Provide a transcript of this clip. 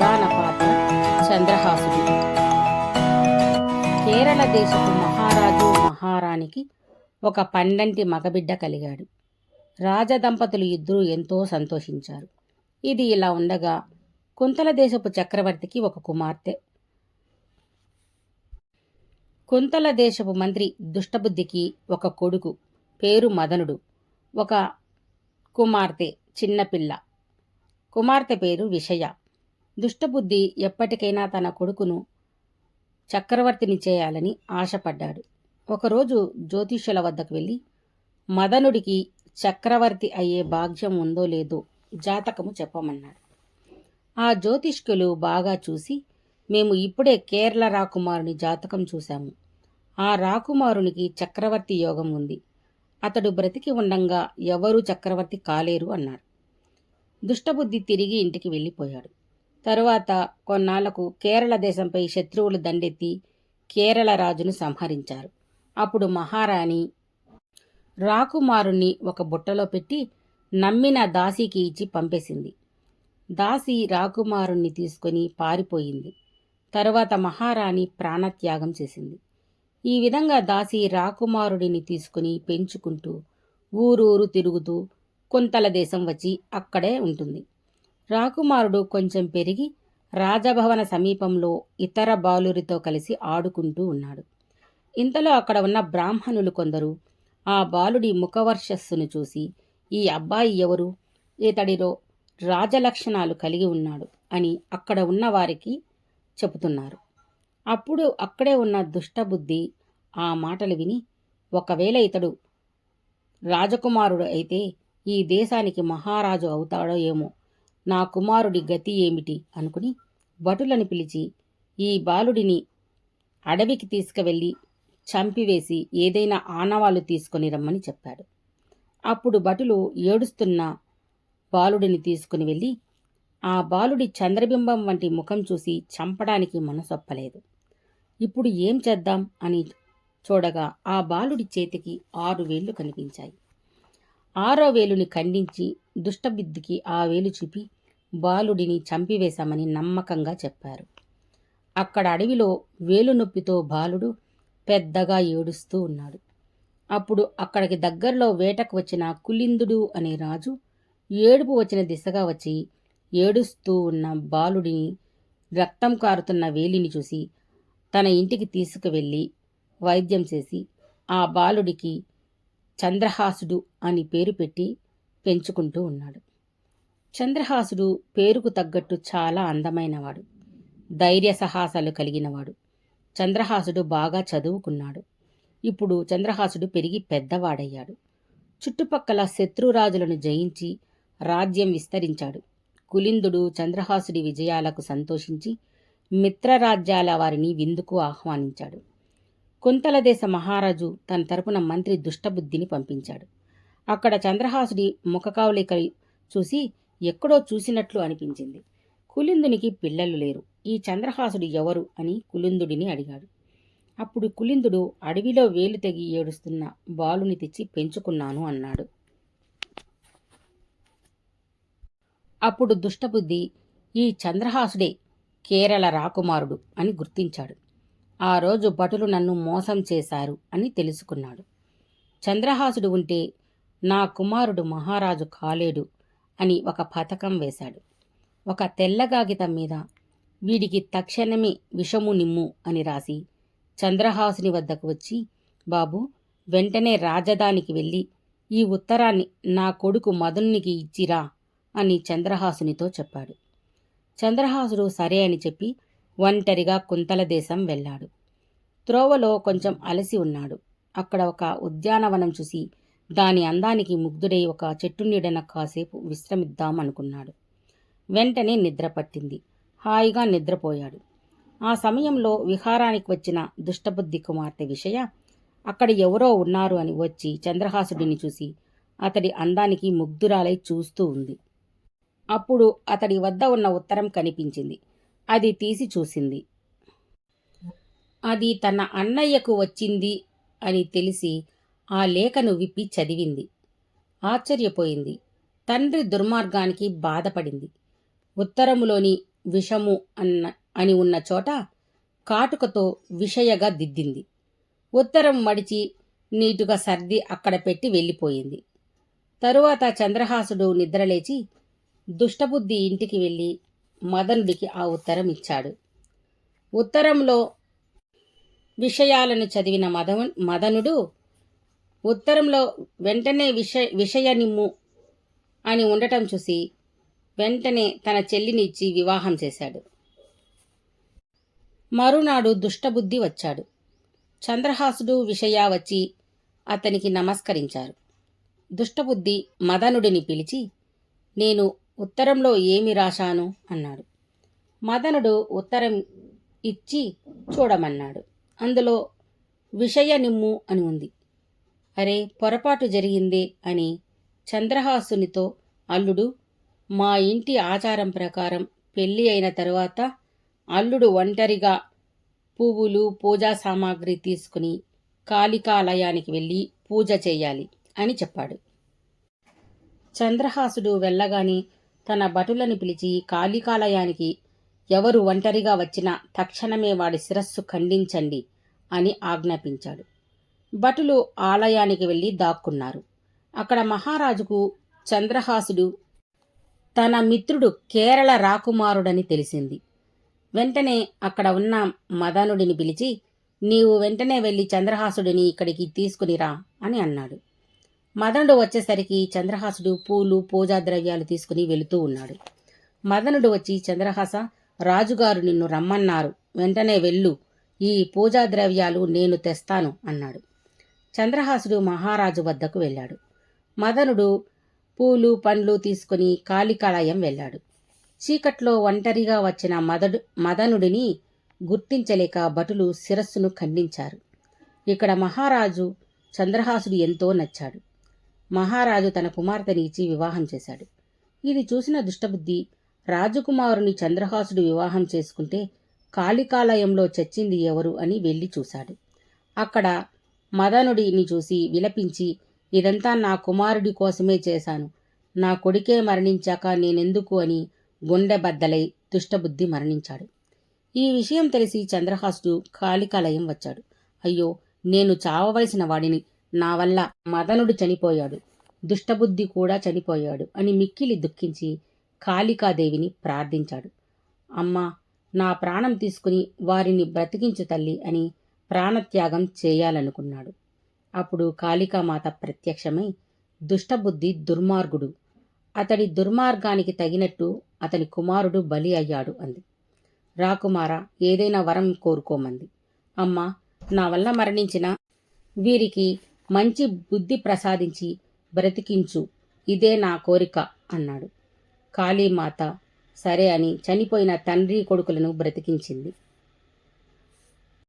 పురాణ పాత్ర చంద్రహాసుడు. కేరళ దేశపు మహారాజు మహారాణికి ఒక పండంటి మగబిడ్డ కలిగాడు. రాజదంపతులు ఇద్దరూ ఎంతో సంతోషించారు. ఇది ఇలా ఉండగా కుంతల దేశపు చక్రవర్తికి ఒక కుమార్తె. కుంతల దేశపు మంత్రి దుష్టబుద్ధికి ఒక కొడుకు పేరు మదనుడు. ఒక కుమార్తె చిన్నపిల్ల కుమార్తె పేరు విషయ. దుష్టబుద్ధి ఎప్పటికైనా తన కొడుకును చక్రవర్తిని చేయాలని ఆశపడ్డాడు. ఒకరోజు జ్యోతిష్యుల వద్దకు వెళ్ళి మదనుడికి చక్రవర్తి అయ్యే భాగ్యం ఉందో లేదో జాతకము చెప్పమన్నాడు. ఆ జ్యోతిష్కులు బాగా చూసి మేము ఇప్పుడే కేరళ రాకుమారుని జాతకం చూశాము. ఆ రాకుమారునికి చక్రవర్తి యోగం ఉంది. అతడు బ్రతికి ఉండంగా ఎవరూ చక్రవర్తి కాలేరు అన్నాడు. దుష్టబుద్ధి తిరిగి ఇంటికి వెళ్ళిపోయాడు. తరువాత కొన్నాళ్ళకు కేరళ దేశంపై శత్రువులు దండెత్తి కేరళ రాజును సంహరించారు. అప్పుడు మహారాణి రాకుమారుణ్ణి ఒక బుట్టలో పెట్టి నమ్మిన దాసికి ఇచ్చి పంపేసింది. దాసి రాకుమారుణ్ణి తీసుకొని పారిపోయింది. తరువాత మహారాణి ప్రాణత్యాగం చేసింది. ఈ విధంగా దాసి రాకుమారుడిని తీసుకుని పెంచుకుంటూ ఊరూరు తిరుగుతూ కుంతల దేశం వచ్చి అక్కడే ఉంటుంది. రాకుమారుడు కొంచెం పెరిగి రాజభవన సమీపంలో ఇతర బాలురితో కలిసి ఆడుకుంటూ ఉన్నాడు. ఇంతలో అక్కడ ఉన్న బ్రాహ్మణులు కొందరు ఆ బాలుడి ముఖవర్షస్సును చూసి ఈ అబ్బాయి ఎవరు? ఇతడిలో రాజలక్షణాలు కలిగి ఉన్నాడు అని అక్కడ ఉన్న వారికి చెబుతున్నారు. అప్పుడు అక్కడే ఉన్న దుష్టబుద్ధి ఆ మాటలు విని ఒకవేళ ఇతడు రాజకుమారుడు అయితే ఈ దేశానికి మహారాజు అవుతాడో ఏమో. నా కుమారుడి గతి ఏమిటి? అనుకుని భటులను పిలిచి ఈ బాలుడిని అడవికి తీసుకువెళ్ళి చంపివేసి ఏదైనా ఆనవాలు తీసుకొని రమ్మని చెప్పాడు. అప్పుడు భటులు ఏడుస్తున్న బాలుడిని తీసుకుని వెళ్ళి ఆ బాలుడి చంద్రబింబం వంటి ముఖం చూసి చంపడానికి మనసొప్పలేదు. ఇప్పుడు ఏం చేద్దాం? అని చూడగా ఆ బాలుడి చేతికి ఆరు వేళ్ళు కనిపించాయి. ఆరో వేలుని ఖండించి దుష్టబుద్ధికి ఆ వేలు చూపి బాలుడిని చంపివేశామని నమ్మకంగా చెప్పారు. అక్కడ అడవిలో వేలు నొప్పితో బాలుడు పెద్దగా ఏడుస్తూ ఉన్నాడు. అప్పుడు అక్కడికి దగ్గరలో వేటకు వచ్చిన కులిందుడు అనే రాజు ఏడుపు వచ్చిన దిశగా వచ్చి ఏడుస్తూ ఉన్న బాలుడిని రక్తం కారుతున్న వేలిని చూసి తన ఇంటికి తీసుకువెళ్ళి వైద్యం చేసి ఆ బాలుడికి చంద్రహాసుడు అని పేరు పెట్టి పెంచుకుంటూ ఉన్నాడు. చంద్రహాసుడు పేరుకు తగ్గట్టు చాలా అందమైనవాడు. ధైర్య సాహసాలు కలిగినవాడు. చంద్రహాసుడు బాగా చదువుకున్నాడు. ఇప్పుడు చంద్రహాసుడు పెరిగి పెద్దవాడయ్యాడు. చుట్టుపక్కల శత్రురాజులను జయించి రాజ్యం విస్తరించాడు. కులిందుడు చంద్రహాసుడి విజయాలకు సంతోషించి మిత్రరాజ్యాల వారిని విందుకు ఆహ్వానించాడు. కుంతలదేశ మహారాజు తన తరపున మంత్రి దుష్టబుద్ధిని పంపించాడు. అక్కడ చంద్రహాసుడి ముఖకావలిక చూసి ఎక్కడో చూసినట్లు అనిపించింది. కులిందునికి పిల్లలు లేరు. ఈ చంద్రహాసుడు ఎవరు అని కులిందుడిని అడిగాడు. అప్పుడు కులిందుడు అడవిలో వేలు తెగి ఏడుస్తున్న బాలుని తెచ్చి పెంచుకున్నాను అన్నాడు. అప్పుడు దుష్టబుద్ధి ఈ చంద్రహాసుడే కేరళ రాకుమారుడు అని గుర్తించాడు. ఆ రోజు భటులు నన్ను మోసం చేశారు అని తెలుసుకున్నాడు. చంద్రహాసుడు ఉంటే నా కుమారుడు మహారాజు కాలేడు అని ఒక పథకం వేశాడు. ఒక తెల్ల కాగితం మీద వీడికి తక్షణమే విషము నిమ్ము అని రాసి చంద్రహాసుని వద్దకు వచ్చి బాబు వెంటనే రాజధానికి వెళ్ళి ఈ ఉత్తరాన్ని నా కొడుకు మదనునికి ఇచ్చిరా అని చంద్రహాసునితో చెప్పాడు. చంద్రహాసుడు సరే అని చెప్పి ఒంటరిగా కుంతల దేశం వెళ్ళాడు. త్రోవలో కొంచెం అలసి ఉన్నాడు. అక్కడ ఒక ఉద్యానవనం చూసి దాని అందానికి ముగ్ధుడై ఒక చెట్టు నీడన కాసేపు విశ్రమిద్దాం అనుకున్నాడు వెంటనే నిద్ర పట్టింది. హాయిగా నిద్రపోయాడు. ఆ సమయంలో విహారానికి వచ్చిన దుష్టబుద్ధి కుమార్తె విషయ అక్కడ ఎవరో ఉన్నారు అని వచ్చి చంద్రహాసుడిని చూసి అతడి అందానికి ముగ్ధురాలై చూస్తూ ఉంది. అప్పుడు అతడి వద్ద ఉన్న ఉత్తరం కనిపించింది. అది తీసి చూసింది. అది తన అన్నయ్యకు వచ్చింది అని తెలిసి ఆ లేఖను విప్పి చదివింది. ఆశ్చర్యపోయింది. తండ్రి దుర్మార్గానికి బాధపడింది. ఉత్తరములోని విషము అన్న అని ఉన్న చోట కాటుకతో విషయగా దిద్దింది. ఉత్తరం మడిచి నీటుగా సర్ది అక్కడ పెట్టి వెళ్ళిపోయింది. తరువాత చంద్రహాసుడు నిద్రలేచి దుష్టబుద్ధి ఇంటికి వెళ్ళి మదనుడికి ఆ ఉత్తరం ఇచ్చాడు. ఉత్తరంలో విషయాలను చదివిన మద మదనుడు ఉత్తరంలో వెంటనే విష విషయ నిమ్ము అని ఉండటం చూసి వెంటనే తన చెల్లిని ఇచ్చి వివాహం చేశాడు. మరునాడు దుష్టబుద్ధి వచ్చాడు. చంద్రహాసుడు విషయ వచ్చి అతనికి నమస్కరించారు. దుష్టబుద్ధి మదనుడిని పిలిచి నేను ఉత్తరంలో ఏమి రాశాను? అన్నాడు. మదనుడు ఉత్తరం ఇచ్చి చూడమన్నాడు. అందులో విషయ నిమ్ము అని ఉంది. అరే పొరపాటు జరిగిందే అని చంద్రహాసునితో అల్లుడు మా ఇంటి ఆచారం ప్రకారం పెళ్ళి అయిన తరువాత అల్లుడు ఒంటరిగా పువ్వులు పూజా సామాగ్రి తీసుకుని కాళికాలయానికి వెళ్ళి పూజ చేయాలి అని చెప్పాడు. చంద్రహాసుడు వెళ్ళగానే తన భటులను పిలిచి కాళికాలయానికి ఎవరు ఒంటరిగా వచ్చినా తక్షణమే వాడి శిరస్సు ఖండించండి అని ఆజ్ఞాపించాడు. భటులు ఆలయానికి వెళ్ళి దాక్కున్నారు. అక్కడ మహారాజుకు చంద్రహాసుడు తన మిత్రుడు కేరళ రాకుమారుడని తెలిసింది. వెంటనే అక్కడ ఉన్న మదనుడిని పిలిచి నీవు వెంటనే వెళ్ళి చంద్రహాసుడిని ఇక్కడికి తీసుకునిరా అని అన్నాడు. మదనుడు వచ్చేసరికి చంద్రహాసుడు పూలు పూజా ద్రవ్యాలు తీసుకుని వెళుతూ ఉన్నాడు. మదనుడు వచ్చి చంద్రహాస రాజుగారు నిన్ను రమ్మన్నారు. వెంటనే వెళ్ళు. ఈ పూజా ద్రవ్యాలు నేను తెస్తాను అన్నాడు. చంద్రహాసుడు మహారాజు వద్దకు వెళ్ళాడు. మదనుడు పూలు పండ్లు తీసుకుని కాళికాలయం వెళ్ళాడు. చీకట్లో ఒంటరిగా వచ్చిన మదడు మదనుడిని గుర్తించలేక భటులు శిరస్సును ఖండించారు. ఇక్కడ మహారాజు చంద్రహాసుడు ఎంతో నచ్చాడు. మహారాజు తన కుమార్తెని ఇచ్చి వివాహం చేశాడు. ఇది చూసిన దుష్టబుద్ధి రాజకుమారుని చంద్రహాసుడు వివాహం చేసుకుంటే కాళికాలయంలో చచ్చింది ఎవరు అని వెళ్ళి చూశాడు. అక్కడ మదనుడిని చూసి విలపించి ఇదంతా నా కుమారుడి కోసమే చేశాను. నా కొడుకే మరణించాక నేనెందుకు అని గుండె బద్దలై దుష్టబుద్ధి మరణించాడు. ఈ విషయం తెలిసి చంద్రహాసుడు కాళికాలయం వచ్చాడు. అయ్యో నేను చావవలసిన వాడిని. నా వల్ల మదనుడు చనిపోయాడు. దుష్టబుద్ధి కూడా చనిపోయాడు అని మిక్కిలి దుఃఖించి కాళికాదేవిని ప్రార్థించాడు. అమ్మా నా ప్రాణం తీసుకుని వారిని బ్రతికించు తల్లి అని ప్రాణత్యాగం చేయాలనుకున్నాడు. అప్పుడు కాళికామాత ప్రత్యక్షమై దుష్టబుద్ధి దుర్మార్గుడు. అతడి దుర్మార్గానికి తగినట్టు అతని కుమారుడు బలి అయ్యాడు అంది. రాకుమార ఏదైనా వరం కోరుకోమంది. అమ్మా నా వల్ల మరణించిన వీరికి మంచి బుద్ధి ప్రసాదించి బ్రతికించు. ఇదే నా కోరిక అన్నాడు. కాళీమాత సరే అని చనిపోయిన తండ్రి కొడుకులను బ్రతికించింది.